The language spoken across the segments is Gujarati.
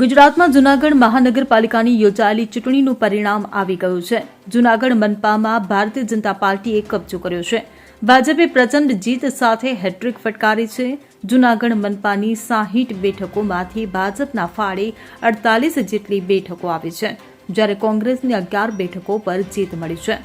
ગુજરાતમાં જૂનાગઢ મહાનગરપાલિકાની યોજાયેલી ચૂંટણીનું પરિણામ આવી ગયું છે. જૂનાગઢ મનપામાં ભારતીય જનતા પાર્ટીએ કબજો કર્યો છે. ભાજપે પ્રચંડ જીત સાથે હેટ્રિક ફટકારી છે. જૂનાગઢ મનપાની સાહીઠ બેઠકોમાંથી ભાજપના ફાળે અડતાલીસ જેટલી બેઠકો આવી છે. જ્યારે કોંગ્રેસની અગિયાર બેઠકો પર જીત મળી છે.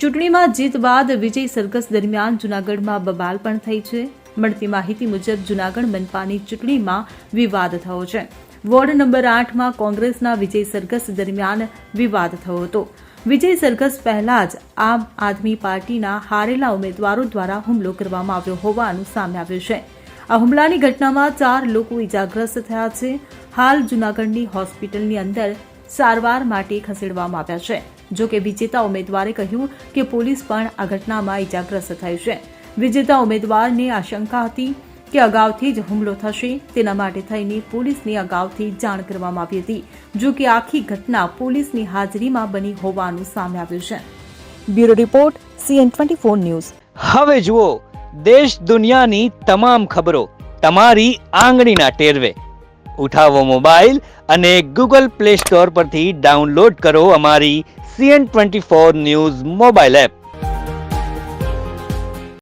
ચૂંટણીમાં જીત બાદ વિજય સરઘસ દરમિયાન જૂનાગઢમાં બબાલ પણ થઈ છે. મળતી માહિતી મુજબ જૂનાગઢ મનપાની ચૂંટણીમાં વિવાદ થયો છે. વોર્ડ નંબર આઠમાં કોંગ્રેસના વિજય સરઘસ દરમિયાન વિવાદ થયો હતો. વિજય સરઘસ પહેલા જ આમ આદમી પાર્ટીના હારેલા ઉમેદવારો દ્વારા હુમલો કરવામાં આવ્યો હોવાનું સામે આવ્યું છે. આ હુમલાની ઘટનામાં ચાર લોકો ઇજાગ્રસ્ત થયા છે. હાલ જૂનાગઢની હોસ્પિટલની અંદર સારવાર માટે ખસેડવામાં આવ્યા છે. જો કે વિજેતા ઉમેદવારે કહ્યું કે પોલીસ પણ આ ઘટનામાં ઇજાગ્રસ્ત થઈ છે. વિજેતા ઉમેદવારને આશંકા હતી કે અગાઉથી જ હુમલો થશે તેના માટે થઈને પોલીસને અગાઉથી જાણ કરવામાં આવી હતી, જો કે આખી ઘટના પોલીસની હાજરીમાં બની હોવાનું સામે આવ્યું છે. Bureau report, CN twenty four news. હવે જુઓ, દેશ દુનિયાની તમામ ખબરો તમારી આંગળીના ટેરવે. ઉઠાવો મોબાઈલ અને ગૂગલ પ્લે સ્ટોર પરથી ડાઉનલોડ કરો અમારી CN twenty four news mobile app.